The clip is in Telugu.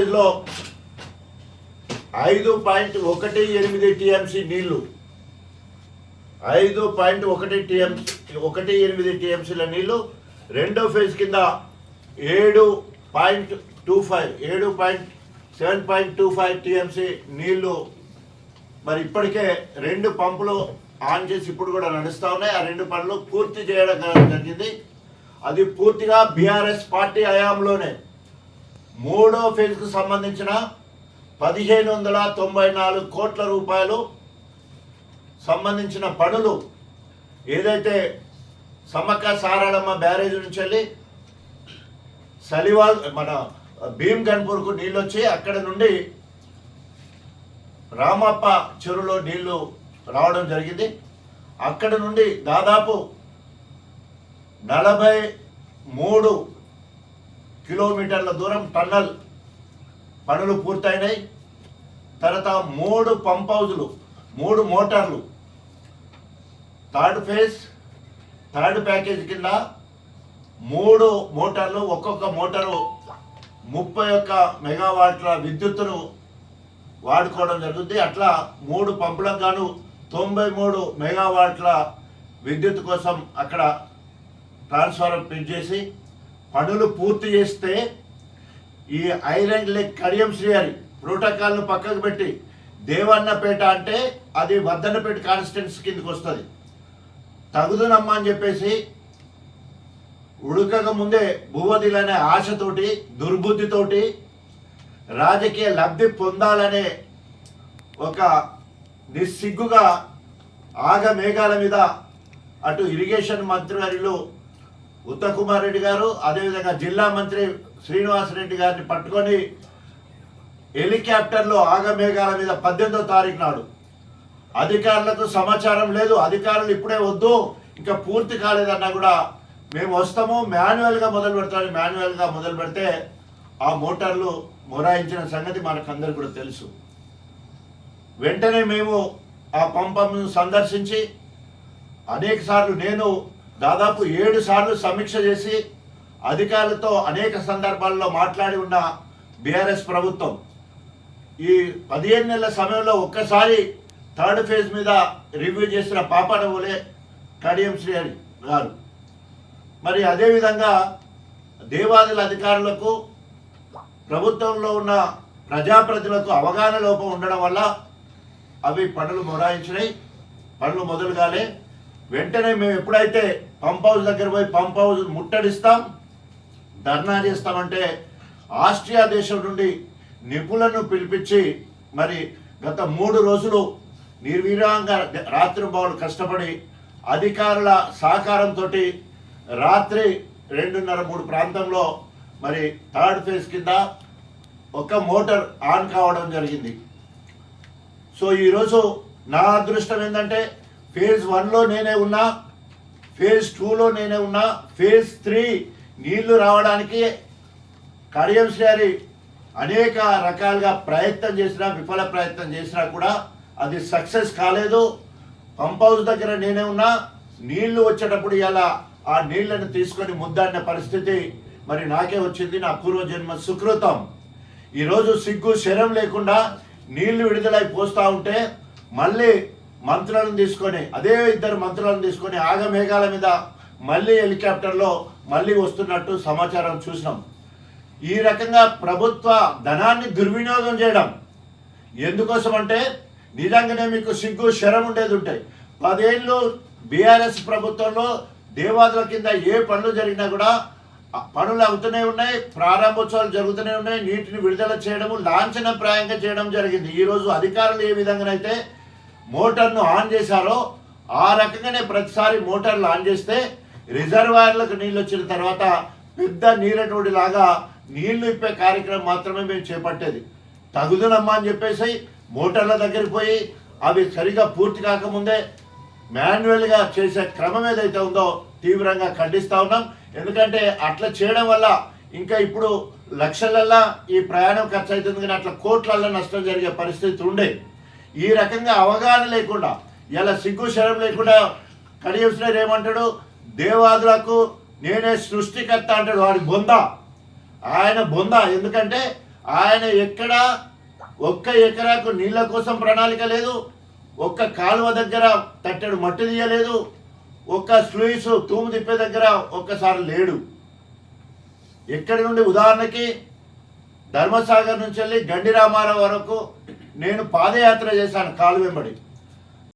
ఫేజ్లో ఐదు పాయింట్ ఒకటి ఎనిమిది టీఎంసీ నీళ్ళు. ఐదు పాయింట్ ఒకటి టీఎంసీ ఒకటి ఎనిమిది టీఎంసీల నీళ్ళు. రెండో ఫేజ్ కింద ఏడు పాయింట్ టూ ఫైవ్ ఏడు point seven point two five TMC నీళ్ళు. మరి ఇప్పటికే రెండు పంపులు ఆన్ చేసి ఇప్పుడు కూడా నడుస్తూ ఉన్నాయి. ఆ రెండు పనులు పూర్తి చేయడం జరిగింది. అది పూర్తిగా బీఆర్ఎస్ పార్టీ హయాంలోనే. మూడో ఫేజ్కు సంబంధించిన పదిహేను వందల తొంభై నాలుగు కోట్ల రూపాయలు సంబంధించిన పనులు ఏదైతే సమ్మక్క సారాళమ్మ బ్యారేజ్ నుంచి వెళ్ళి సలివాల్ మన భీమ్ గన్పూర్కు నీళ్ళు వచ్చి అక్కడ నుండి రామప్ప చెరువులో నీళ్ళు రావడం జరిగింది. అక్కడ నుండి దాదాపు నలభై మూడు కిలోమీటర్ల దూరం టన్నల్ పనులు పూర్తయినాయి. తర్వాత మూడు పంప్ హౌజులు మూడు మోటార్లు. థర్డ్ ఫేజ్ థర్డ్ ప్యాకేజ్ కింద మూడు మోటార్లు ఒక్కొక్క మోటారు ముప్పై ఒక్క మెగావాట్ల విద్యుత్తును వాడుకోవడం జరుగుతుంది. అట్లా మూడు పంపులకు గాను తొంభై మూడు మెగావాట్ల విద్యుత్ కోసం అక్కడ ట్రాన్స్ఫార్మర్ ఫిట్ చేసి పనులు పూర్తి చేస్తే ఈ ఐరన్ లెగ్ కడియం శ్రీహరి ప్రోటోకాల్ను పక్కకు పెట్టి దేవన్నపేట అంటే అది వద్దనపేట కాన్స్టిట్యున్సీ కిందకి వస్తుంది. తగుదునమ్మా అని చెప్పేసి ఉడకక ముందే భూవదిలనే ఆశతోటి దుర్బుద్ధితోటి రాజకీయ లబ్ధి పొందాలనే ఒక నిస్సిగ్గుగా ఆగ మేఘాల మీద అటు ఇరిగేషన్ ఉత్తమ్ కుమార్ రెడ్డి గారు అదేవిధంగా జిల్లా మంత్రి శ్రీనివాస్ రెడ్డి గారిని పట్టుకొని హెలికాప్టర్లో ఆగమేఘాల మీద పద్దెనిమిదో తారీఖు నాడు. అధికారులకు సమాచారం లేదు అధికారులు ఇప్పుడే వద్దు ఇంకా పూర్తి కాలేదన్నా కూడా మేము వస్తాము మాన్యువల్గా మొదలు పెడతాము మాన్యువల్గా మొదలు పెడితే ఆ మోటార్లు మొరాయించిన సంగతి మనకందరికి కూడా తెలుసు. వెంటనే మేము ఆ పంపను సందర్శించి అనేక సార్లు నేను దాదాపు ఏడు సార్లు సమీక్ష చేసి అధికారులతో అనేక సందర్భాల్లో మాట్లాడి ఉన్న బీఆర్ఎస్ ప్రభుత్వం. ఈ పదిహేను నెలల సమయంలో ఒక్కసారి థర్డ్ ఫేజ్ మీద రివ్యూ చేసిన పాపన కడియం శ్రీహరి గారు. మరి అదేవిధంగా దేవాదుల అధికారులకు ప్రభుత్వంలో ఉన్న ప్రజాప్రతినిధులకు అవగాహన లోపం ఉండడం వల్ల అవి పనులు మొరాయించినాయి పనులు మొదలుగాలే. వెంటనే మేము ఎప్పుడైతే పంప్ హౌస్ దగ్గర పోయి పంప్ హౌస్ ముట్టడిస్తాం ధర్నా చేస్తామంటే ఆస్ట్రియా దేశం నుండి నిపుణులను పిలిపించి మరి గత మూడు రోజులు నిర్విరాంగా రాత్రి బావులు కష్టపడి అధికారుల సహకారంతో రాత్రి రెండున్నర మూడు ప్రాంతంలో మరి థర్డ్ ఫేజ్ కింద ఒక మోటార్ ఆన్ కావడం జరిగింది. సో ఈరోజు నా అదృష్టం ఏంటంటే ఫేజ్ వన్లో నేనే ఉన్నా ఫేజ్ టూలో నేనే ఉన్నా ఫేజ్ త్రీ నీళ్ళు రావడానికి కడియం అనేక రకాలుగా ప్రయత్నం చేసినా విఫల ప్రయత్నం చేసినా కూడా అది సక్సెస్ కాలేదు. పంప్ హౌస్ దగ్గర నేనే ఉన్నా నీళ్ళు వచ్చేటప్పుడు ఇలా ఆ నీళ్ళను తీసుకొని ముద్దాడిన పరిస్థితి మరి నాకే వచ్చింది నా పూర్వజన్మ సుకృతం. ఈరోజు సిగ్గు శరం లేకుండా నీళ్ళు విడుదలై పోస్తూ ఉంటే మళ్ళీ మంత్రులను తీసుకొని అదే ఇద్దరు మంత్రులను తీసుకొని ఆగమేఘాల మీద మళ్ళీ హెలికాప్టర్లో మళ్ళీ వస్తున్నట్టు సమాచారం చూసినాం. ఈ రకంగా ప్రభుత్వ ధనాన్ని దుర్వినియోగం చేయడం ఎందుకోసం అంటే నిజంగానే మీకు సిగ్గు శరం ఉండేది ఉంటాయి. పదేళ్ళు బీఆర్ఎస్ ప్రభుత్వంలో దేవాదుల కింద ఏ పనులు జరిగినా కూడా పనులు అవుతూనే ఉన్నాయి ప్రారంభోత్సవాలు జరుగుతూనే ఉన్నాయి నీటిని విడుదల చేయడము లాంఛనప్రాయంగా చేయడం జరిగింది. ఈరోజు అధికారులు ఏ విధంగానైతే మోటార్ను ఆన్ చేశారో ఆ రకంగానే ప్రతిసారి మోటార్లు ఆన్ చేస్తే రిజర్వాయర్లకు నీళ్ళు వచ్చిన తర్వాత పెద్ద నీరటోడి లాగా నీళ్ళు ఇప్పే కార్యక్రమం మాత్రమే మేము చేపట్టేది. తగుదనమ్మా అని చెప్పేసి మోటార్ల దగ్గరికి పోయి అవి సరిగా పూర్తి కాకముందే మాన్యువల్గా చేసే క్రమం ఏదైతే ఉందో తీవ్రంగా ఖండిస్తూ ఉన్నాం. ఎందుకంటే అట్లా చేయడం వల్ల ఇంకా ఇప్పుడు లక్షలల్లా ఈ ప్రయాణం ఖర్చు అవుతుంది కానీ అట్లా కోట్లల్లో నష్టం జరిగే పరిస్థితి ఉండే. ఈ రకంగా అవగాహన లేకుండా ఇలా సిగ్గు శరం లేకుండా కడియం ఏమంటాడు? దేవాదులకు నేనే సృష్టికర్త అంటాడు వాడి బొంద. ఆయన బొంద ఎందుకంటే ఆయన ఎక్కడ ఒక్క ఎకరాకు నీళ్ళ కోసం ప్రణాళిక లేదు ఒక్క కాలువ దగ్గర తట్టెడు మట్టి తీయలేదు ఒక్క స్లూయిస్ తూము తిప్పే దగ్గర ఒక్కసారి లేడు. ఎక్కడి నుండి ఉదాహరణకి ధర్మసాగర్ నుంచి వెళ్ళి గండి రామారావు వరకు నేను పాదయాత్ర చేశాను కాలు వెంబడి.